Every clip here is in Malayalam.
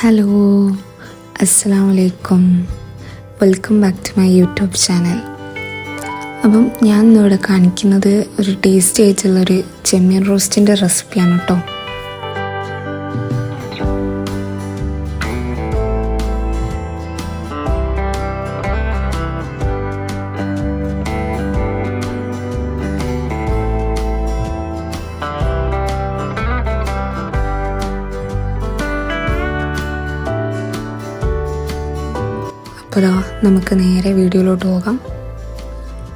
ഹലോ അസ്സാം വലൈക്കും welcome back to my YouTube channel അപ്പം ഞാൻ ഇന്നിവിടെ കാണിക്കുന്നത് ഒരു ടേസ്റ്റി ആയിട്ടുള്ളൊരു ചെമ്മീൻ റോസ്റ്റിന്റെ റെസിപ്പിയാണ് കേട്ടോ അപ്പോൾ ഇതാ നമുക്ക് നേരെ വീഡിയോയിലോട്ട് പോകാം.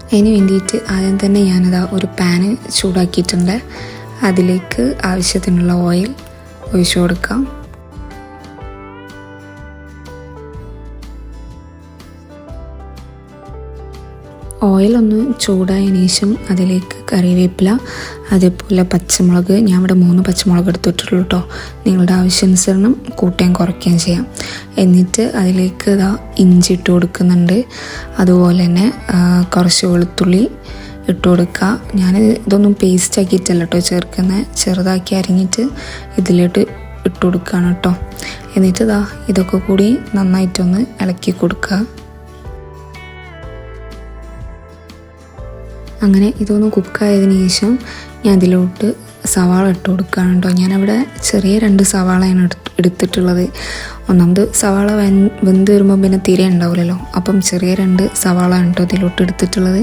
അതിന് വേണ്ടിയിട്ട് ആദ്യം തന്നെ ഞാനിതാ ഒരു പാന് ചൂടാക്കിയിട്ടുണ്ട്. അതിലേക്ക് ആവശ്യത്തിനുള്ള ഓയിൽ ഒഴിച്ചു കൊടുക്കാം. ഓയിലൊന്ന് ചൂടായതിനു ശേഷം അതിലേക്ക് കറിവേപ്പില അതേപോലെ പച്ചമുളക്. ഞാൻ ഇവിടെ മൂന്ന് പച്ചമുളക് എടുത്തിട്ടുള്ളൂ കേട്ടോ നിങ്ങളുടെ ആവശ്യാനുസരണം കൂട്ടുകയും കുറയ്ക്കുകയും ചെയ്യാം. എന്നിട്ട് അതിലേക്ക് ഇതാ ഇഞ്ചി ഇട്ട് കൊടുക്കുന്നുണ്ട്. അതുപോലെ തന്നെ കുറച്ച് വെളുത്തുള്ളി ഇട്ട് കൊടുക്കുക. ഞാൻ ഇതൊന്നും പേസ്റ്റ് ആക്കിയിട്ടല്ല കേട്ടോ ചേർക്കുന്നത് ചെറുതാക്കി അരിഞ്ഞിട്ട് ഇതിലോട്ട് ഇട്ട് കൊടുക്കുകയാണ് കേട്ടോ എന്നിട്ട് ഇതാ ഇതൊക്കെ കൂടി നന്നായിട്ടൊന്ന് ഇളക്കി കൊടുക്കുക. അങ്ങനെ ഇതൊന്ന് കുക്കായതിന് ശേഷം ഞാൻ അതിലോട്ട് സവാള ഇട്ട് കൊടുക്കുകയാണ് കേട്ടോ. ഞാനവിടെ ചെറിയ രണ്ട് സവാളയാണ് എടുത്ത് എടുത്തിട്ടുള്ളത്. ഒന്നാമത് സവാള വെൻ വെന്ത് വരുമ്പോൾ പിന്നെ തീരെ ഉണ്ടാവില്ലല്ലോ. അപ്പം ചെറിയ രണ്ട് സവാള ആണ് കേട്ടോ അതിലോട്ട് എടുത്തിട്ടുള്ളത്.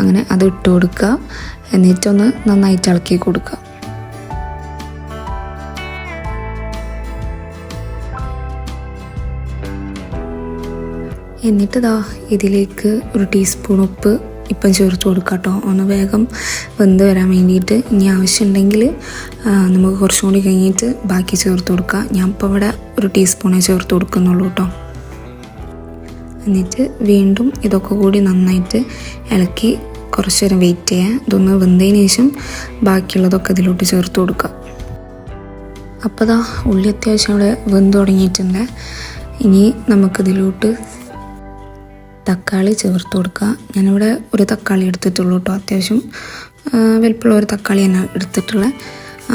അങ്ങനെ അത് ഇട്ട് കൊടുക്കുക. എന്നിട്ടൊന്ന് നന്നായിട്ട് ഇളക്കി കൊടുക്കുക. എന്നിട്ട് ദാ ഇതിലേക്ക് ഒരു ടീസ്പൂൺ ഉപ്പ് ഇപ്പം ചേർത്ത് കൊടുക്കാം കേട്ടോ ഒന്ന് വേഗം വെന്ത് വരാൻ വേണ്ടിയിട്ട് ഇനി ആവശ്യമുണ്ടെങ്കിൽ നമുക്ക് കുറച്ചും കൂടി കഴിഞ്ഞിട്ട് ബാക്കി ചേർത്ത് കൊടുക്കുക ഞാൻ ഇപ്പോൾ ഇവിടെ ഒരു ടീസ്പൂണേ ചേർത്ത് കൊടുക്കുന്നുള്ളൂ കേട്ടോ. എന്നിട്ട് വീണ്ടും ഇതൊക്കെ കൂടി നന്നായിട്ട് ഇളക്കി കുറച്ച് നേരം വെയിറ്റ് ചെയ്യാം. ഇതൊന്ന് വെന്തതിന് ശേഷം ബാക്കിയുള്ളതൊക്കെ ഇതിലോട്ട് ചേർത്ത് കൊടുക്കുക അപ്പോൾ ദാ ഉള്ളി അത്യാവശ്യം അവിടെ വെന്ത് തുടങ്ങിയിട്ടുണ്ട്. ഇനി നമുക്കിതിലോട്ട് തക്കാളി ചേർത്ത് കൊടുക്കുക. ഞാനിവിടെ ഒരു തക്കാളി എടുത്തിട്ടുള്ളൂ കേട്ടോ അത്യാവശ്യം വലിപ്പമുള്ള ഒരു തക്കാളി തന്നെ എടുത്തിട്ടുള്ളത്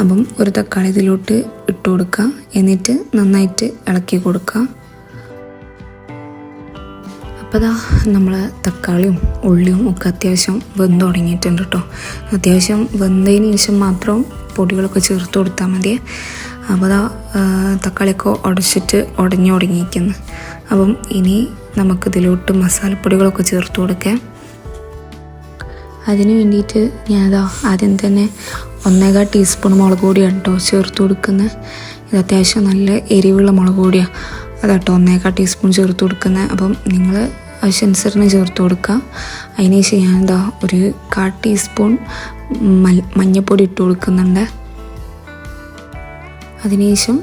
അപ്പം ഒരു തക്കാളി ഇതിലോട്ട് ഇട്ട് കൊടുക്കുക. എന്നിട്ട് നന്നായിട്ട് ഇളക്കി കൊടുക്കുക. അപ്പോൾ ദാ നമ്മൾ തക്കാളിയും ഉള്ളിയും ഒക്കെ അത്യാവശ്യം വെന്ത് തുടങ്ങിയിട്ടുണ്ട് കേട്ടോ. അത്യാവശ്യം വെന്തതിന് ശേഷം മാത്രം പൊടികളൊക്കെ ചേർത്ത് കൊടുത്താൽ മതി അപ്പോൾ ഇതാ തക്കാളിയൊക്കെ ഉടച്ചിട്ട് ഉടഞ്ഞു തുടങ്ങിയിരിക്കുന്നു. അപ്പം ഇനി നമുക്കിതിലോട്ട് മസാലപ്പൊടികളൊക്കെ ചേർത്ത് കൊടുക്കാം. അതിന് വേണ്ടിയിട്ട് ഞാൻ ഞാനതാ ആദ്യം തന്നെ ഒന്നേകാൽ ടീസ്പൂൺ മുളക് പൊടിയാണ് കേട്ടോ ചേർത്ത് കൊടുക്കുന്നത് ഇത് അത്യാവശ്യം നല്ല എരിവുള്ള മുളക് പൊടിയാണ് അതാട്ടോ ഒന്നേകാൽ ടീസ്പൂൺ ചേർത്ത് കൊടുക്കുന്നത് അപ്പം നിങ്ങൾ ആവശ്യാനുസരണം ചേർത്ത് കൊടുക്കുക അതിന് ശേഷം ഞാൻ എന്താ ഒരു കാൽ ടീസ്പൂൺ മഞ്ഞൾപ്പൊടി ഇട്ട് കൊടുക്കുന്നുണ്ട്. അതിനുശേഷം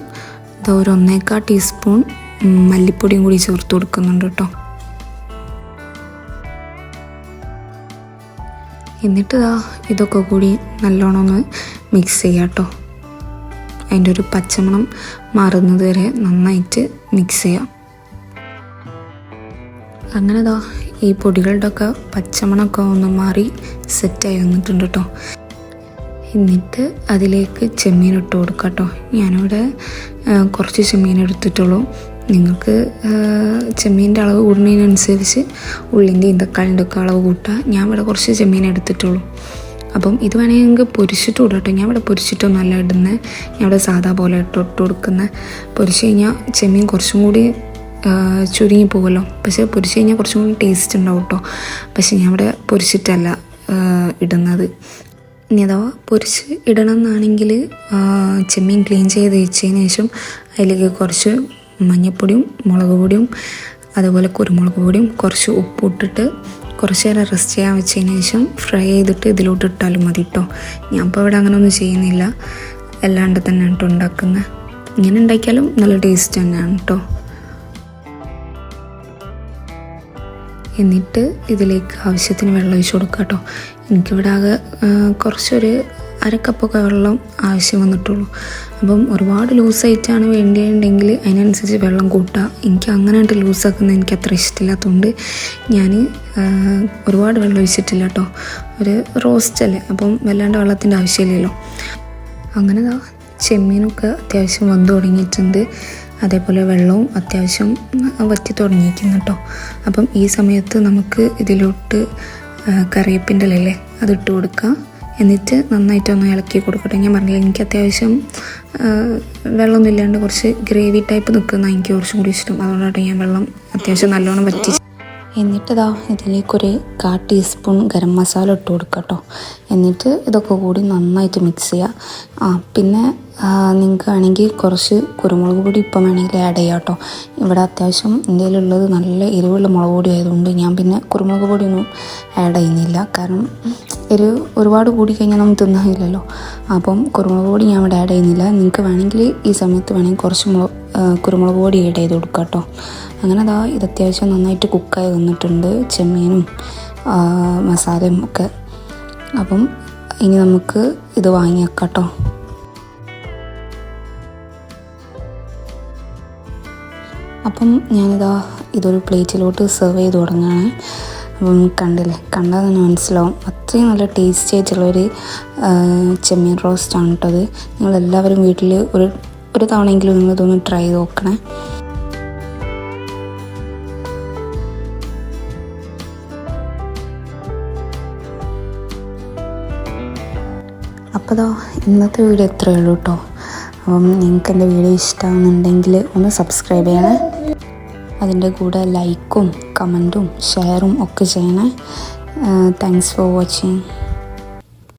ഇതാ ഒരു ഒന്നേക്കാൽ ടീസ്പൂൺ മല്ലിപ്പൊടിയും കൂടി ചേർത്ത് കൊടുക്കുന്നുണ്ട് കേട്ടോ. എന്നിട്ട് ഇതാ ഇതൊക്കെ കൂടി നല്ലോണം ഒന്ന് മിക്സ് ചെയ്യാം കേട്ടോ. അതിന്റെ ഒരു പച്ചമണം മാറുന്നത് വരെ നന്നായിട്ട് മിക്സ് ചെയ്യാം. അങ്ങനെ ഇതാ ഈ പൊടികളുടെ ഒക്കെ പച്ചമണമൊക്കെ ഒന്ന് മാറി സെറ്റായി വന്നിട്ടുണ്ട് കേട്ടോ. എന്നിട്ട് അതിലേക്ക് ചെമ്മീൻ ഇട്ട് കൊടുക്കാം കേട്ടോ. ഞാനിവിടെ കുറച്ച് ചെമ്മീൻ എടുത്തിട്ടുള്ളൂ. നിങ്ങൾക്ക് ചെമ്മീന്റെ അളവ് കൂടുന്നതിനനുസരിച്ച് ഉള്ളിന്റെയും തക്കാളിന്റെ അളവ് കൂട്ടുക ഞാൻ ഇവിടെ കുറച്ച് ചെമ്മീൻ എടുത്തിട്ടുള്ളൂ. അപ്പം ഇത് വേണമെങ്കിൽ നിങ്ങൾക്ക് പൊരിച്ചിട്ട് കൂടട്ടോ കേട്ടോ. ഞാൻ ഇവിടെ പൊരിച്ചിട്ടൊന്നുമല്ല ഇടുന്നത് ഞാൻ ഇവിടെ സാധാ പോലെ ഇട്ട് ഇട്ട് കൊടുക്കുന്നത് പൊരിച്ച് കഴിഞ്ഞാൽ ചെമ്മീൻ കുറച്ചും കൂടി ചുരുങ്ങി പോകുമല്ലോ. പക്ഷേ പൊരിച്ച് കഴിഞ്ഞാൽ കുറച്ചും കൂടി ടേസ്റ്റ് ഉണ്ടാവും കേട്ടോ. പക്ഷേ ഞാൻ ഇവിടെ പൊരിച്ചിട്ടല്ല ഇടുന്നത്. ഇനി അഥവാ പൊരിച്ച് ഇടണം എന്നാണെങ്കിൽ ചെമ്മീൻ ക്ലീൻ ചെയ്ത് വെച്ചതിന് ശേഷം അതിലേക്ക് കുറച്ച് മഞ്ഞൾപ്പൊടിയും മുളക് പൊടിയും അതുപോലെ കുരുമുളക് പൊടിയും കുറച്ച് ഉപ്പ് ഇട്ടിട്ട് കുറച്ച് നേരം റെസ്റ്റ് ചെയ്യാൻ വെച്ചതിന് ശേഷം ഫ്രൈ ചെയ്തിട്ട് ഇതിലോട്ട് ഇട്ടാലും മതി കേട്ടോ ഞാൻ ഇപ്പോൾ ഇവിടെ അങ്ങനെ ഒന്നും ചെയ്യുന്നില്ല. അല്ലാണ്ട് തന്നെ കേട്ടോ ഉണ്ടാക്കുന്നത് ഇങ്ങനെ ഉണ്ടാക്കിയാലും നല്ല ടേസ്റ്റ് തന്നെയാണ് കേട്ടോ എന്നിട്ട് ഇതിലേക്ക് ആവശ്യത്തിന് വെള്ളം ഒഴിച്ച് കൊടുക്കുക കേട്ടോ എനിക്കിവിടെ ആകെ കുറച്ചൊരു അരക്കപ്പൊക്കെ വെള്ളം ആവശ്യം വന്നിട്ടുള്ളൂ. അപ്പം ഒരുപാട് ലൂസായിട്ടാണ് വേണ്ടിയിട്ടുണ്ടെങ്കിൽ അതിനനുസരിച്ച് വെള്ളം കൂട്ടുക. എനിക്ക് അങ്ങനെയായിട്ട് ലൂസാക്കുന്നത് എനിക്ക് അത്ര ഇഷ്ടമില്ലാത്തതുകൊണ്ട് ഞാൻ ഒരുപാട് വെള്ളം ഒഴിച്ചിട്ടില്ല കേട്ടോ. ഒരു റോസ്റ്റ് അല്ലേ? അപ്പം വല്ലാണ്ട് വെള്ളത്തിന്റെ ആവശ്യമില്ലല്ലോ. അങ്ങനെ ചെമ്മീനൊക്കെ അത്യാവശ്യം വന്നു തുടങ്ങിയിട്ടുണ്ട്. അതേപോലെ വെള്ളവും അത്യാവശ്യം വറ്റി തുടങ്ങിയിരിക്കുന്നു കേട്ടോ. അപ്പം ഈ സമയത്ത് നമുക്ക് ഇതിലോട്ട് കറിവേപ്പിന്റെ ഇലയില്ലേ അതിട്ട് കൊടുക്കുക എന്നിട്ട് നന്നായിട്ടൊന്ന് ഇളക്കി കൊടുക്കട്ടെ. ഞാൻ പറഞ്ഞില്ല എനിക്ക് അത്യാവശ്യം വെള്ളമൊന്നും ഇല്ലാണ്ട് കുറച്ച് ഗ്രേവി ടൈപ്പ് നിൽക്കുന്ന എനിക്ക് കുറച്ചും കൂടി ഇഷ്ടം. അതുകൊണ്ടാണ് ഞാൻ വെള്ളം അത്യാവശ്യം നല്ലോണം വറ്റി എന്നിട്ടിതാ ഇതിലേക്കൊരു കാ ടീസ്പൂൺ ഗരം മസാല ഇട്ട് കൊടുക്കുക കേട്ടോ എന്നിട്ട് ഇതൊക്കെ കൂടി നന്നായിട്ട് മിക്സ് ചെയ്യുക ആ പിന്നെ നിങ്ങൾക്ക് ആണെങ്കിൽ കുറച്ച് കുരുമുളക് പൊടി ഇപ്പം വേണമെങ്കിൽ ആഡ് ചെയ്യാം കേട്ടോ ഇവിടെ അത്യാവശ്യം ഇന്ത്യയിലുള്ളത് നല്ല എരിവുള്ള മുളക് പൊടി ആയതുകൊണ്ട് ഞാൻ പിന്നെ കുരുമുളക് പൊടിയൊന്നും ആഡ് ചെയ്യുന്നില്ല. കാരണം എരിവ് ഒരുപാട് കൂടി കഴിഞ്ഞാൽ നമുക്ക് തിന്നാനില്ലല്ലോ. അപ്പം കുരുമുളക് പൊടി ഞാൻ ഇവിടെ ആഡ് ചെയ്യുന്നില്ല. നിങ്ങൾക്ക് വേണമെങ്കിൽ ഈ സമയത്ത് വേണമെങ്കിൽ കുറച്ച് മുളക് കുരുമുളക് പൊടി ആഡ് ചെയ്ത് കൊടുക്കുക കേട്ടോ. അങ്ങനെ അതാ ഇത് അത്യാവശ്യം നന്നായിട്ട് കുക്കായി വന്നിട്ടുണ്ട്. ചെമ്മീനും മസാലയും ഒക്കെ. അപ്പം ഇനി നമുക്ക് ഇത് വാങ്ങിയേക്കാം കേട്ടോ. അപ്പം ഞാനിതാ ഇതൊരു പ്ലേറ്റിലോട്ട് സെർവ് ചെയ്ത് തുടങ്ങുകയാണ്. അപ്പം കണ്ടില്ലേ? കണ്ടാൽ തന്നെ മനസ്സിലാവും. അത്രയും നല്ല ടേസ്റ്റി ആയിട്ടുള്ളൊരു ചെമ്മീൻ റോസ്റ്റാണ് കേട്ടോ അത്. നിങ്ങളെല്ലാവരും വീട്ടിൽ ഒരു ഒരു തവണയെങ്കിലും നിങ്ങൾ ഇതൊന്ന് ട്രൈ ചെയ്ത് നോക്കണേ. അപ്പോൾ ഇന്നത്തെ വീഡിയോ ഇത്രയേ ഉള്ളൂ കേട്ടോ. അപ്പം നിങ്ങൾക്ക് എന്റെ വീഡിയോ ഇഷ്ടമാകുന്നുണ്ടെങ്കിൽ ഒന്ന് സബ്സ്ക്രൈബ് ചെയ്യണേ. അതിന്റെ കൂടെ ലൈക്കും കമന്റും ഷെയറും ഒക്കെ ചെയ്യണേ. Thanks for watching